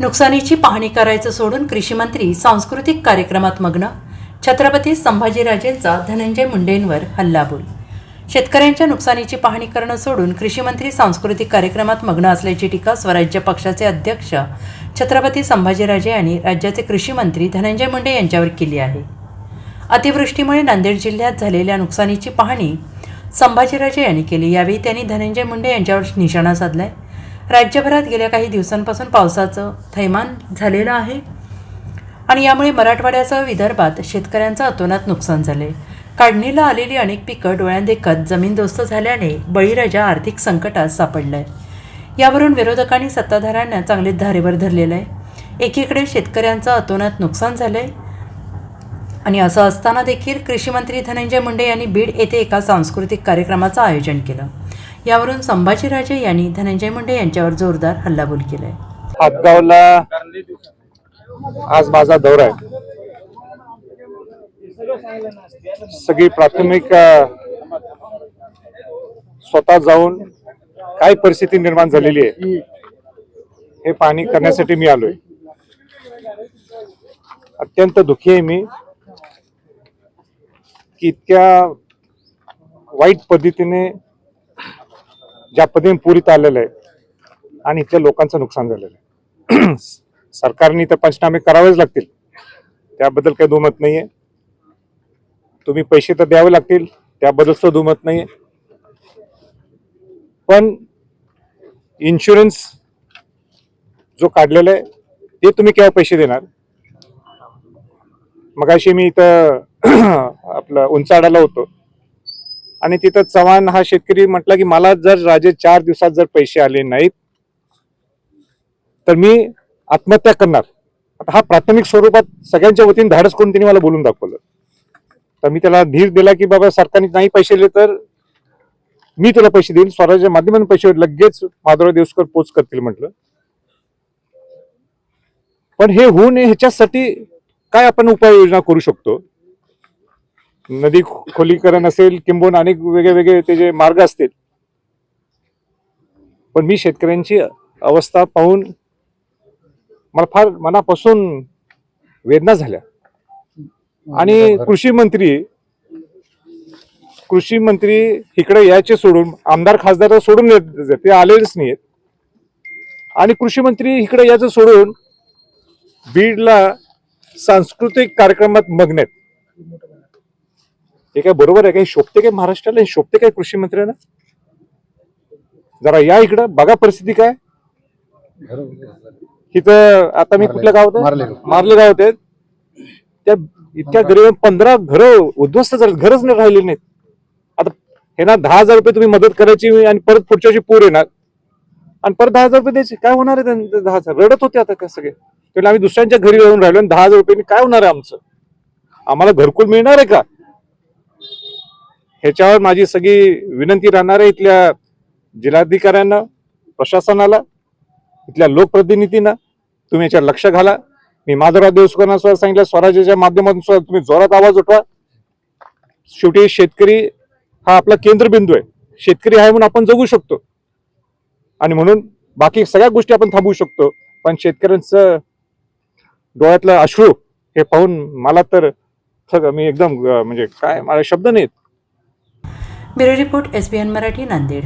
नुकसानीची पाहणी करायचं सोडून कृषीमंत्री सांस्कृतिक कार्यक्रमात मग्न छत्रपती संभाजीराजेंचा धनंजय मुंडेंवर हल्लाबोल. शेतकऱ्यांच्या नुकसानीची पाहणी करणं सोडून कृषीमंत्री सांस्कृतिक कार्यक्रमात मग्न असल्याची टीका स्वराज्य पक्षाचे अध्यक्ष छत्रपती संभाजीराजे यांनी राज्याचे कृषी मंत्री धनंजय मुंडे यांच्यावर केली आहे. अतिवृष्टीमुळे नांदेड जिल्ह्यात झालेल्या नुकसानीची पाहणी संभाजीराजे यांनी केली. यावेळी त्यांनी धनंजय मुंडे यांच्यावर निशाणा साधलाय. राज्यभरात गेल्या काही दिवसांपासून पावसाचं थैमान झालेलं आहे. आणि यामुळे मराठवाड्यासह विदर्भात शेतकऱ्यांचं अतोनात नुकसान झाले. काढणीला आलेली अनेक पिकं डोळ्यांदेखत जमीनदोस्त झाल्याने बळीराजा आर्थिक संकटात सापडलाय. यावरून विरोधकांनी सत्ताधाऱ्यांना चांगलेच धारेवर धरलेलं आहे एकीकडे शेतकऱ्यांचं अतोनात नुकसान झालंय. आणि असं असताना देखील कृषीमंत्री धनंजय मुंडे यांनी बीड येथे एका सांस्कृतिक कार्यक्रमाचं आयोजन केलं. यावरून संभाजीराजे यांनी धनंजय मुंडे यांच्यावर जोरदार हल्लाबोल केलाय. हातगावला आज माझा दौरा आहे. सगळी प्राथमिक स्वतः जाऊन काय परिस्थिती निर्माण झालेली आहे हे पाहणी करण्यासाठी मी आलोय. अत्यंत दुःखी आहे मी की इतक्या वाईट पद्धतीने ज्या पद्धतीने पुरीत आलेलं आहे आणि इथल्या लोकांचं नुकसान झालेलं आहे. सरकारने तर पंचनामे करावेच लागतील. त्याबद्दल काही दुमत नाहीये. तुम्ही पैसे तर द्यावे लागतील त्याबद्दल सुद्धा दुमत नाहीये. पण इन्शुरन्स जो काढलेला आहे ते तुम्ही केव्हा पैसे देणार? मगाशी मी इथं आपलं उंचाडाला होतो. आणि तिथं चव्हाण हा शेतकरी म्हटला की मला जर राजे चार दिवसात जर पैसे आले नाहीत तर मी आत्महत्या करणार. आता हा प्राथमिक स्वरूपात सगळ्यांच्या वतीने धाडस करून त्यांनी मला बोलून दाखवलं. तर मी त्याला धीर दिला की बाबा सरकारने नाही पैसे दिले तर मी तुला पैसे देईन स्वराज्य माध्यमातून पैसे लगेच माधवराव देवसकर पोच करतील म्हटलं. पण हे होऊ नये ह्याच्यासाठी काय आपण उपाययोजना करू शकतो? नदी खोलीकरण असेल किंबहुन अनेक वेगळे वेगळे ते जे मार्ग असतील. पण मी शेतकऱ्यांची अवस्था पाहून मला फार मनापासून वेदना झाल्या. आणि कृषी मंत्री कृषी मंत्री इकडे यायचे सोडून आमदार खासदार सोडून येत- ते आलेच नाहीत आणि कृषी मंत्री इकडे यायचं सोडून बीडला सांस्कृतिक कार्यक्रमात मग्न आहेत. हे काय बरोबर आहे? काही शोभते काय महाराष्ट्राला? हे शोभते काय कृषी मंत्र्यांना जरा या इकडं बघा परिस्थिती काय. इथं आता मी? मार्ले गाव. मार्ले गावात आहेत त्या इतक्या गरीब पंधरा घरं उद्ध्वस्त झाले घरच नाही राहिलेली नाहीत. आता हे ना दहा हजार रुपये तुम्ही मदत करायची आणि परत पुढच्या वर्षी पूर येणार. आणि परत दहा हजार रुपये द्यायचे. काय होणार आहे त्यांचे? दहा हजार. रडत होते आता काय सगळे? आम्ही दुसऱ्यांच्या घरी राहून राहिलो आणि दहा हजार रुपयांनी काय होणार आहे आमचं? आम्हाला घरकुल मिळणार आहे का? ह्याच्यावर माझी सगळी विनंती राहणार आहे इथल्या जिल्हाधिकाऱ्यांना प्रशासनाला इथल्या लोकप्रतिनिधींना. तुम्ही याच्यावर लक्ष घाला. मी माधवराव देवसुखांना सुद्धा सांगितलं स्वराज्याच्या माध्यमातून सुद्धा तुम्ही जोरात आवाज उठवा. शेवटी शेतकरी हा आपला केंद्रबिंदू आहे. शेतकरी आहे म्हणून आपण जगू शकतो. आणि म्हणून बाकी सगळ्या गोष्टी आपण थांबवू शकतो. पण शेतकऱ्यांचं डोळ्यातलं अश्रू हे पाहून मला तर थक- मी एकदम म्हणजे काय मला शब्द नाहीत. Bureau report S B N Marathi Nanded.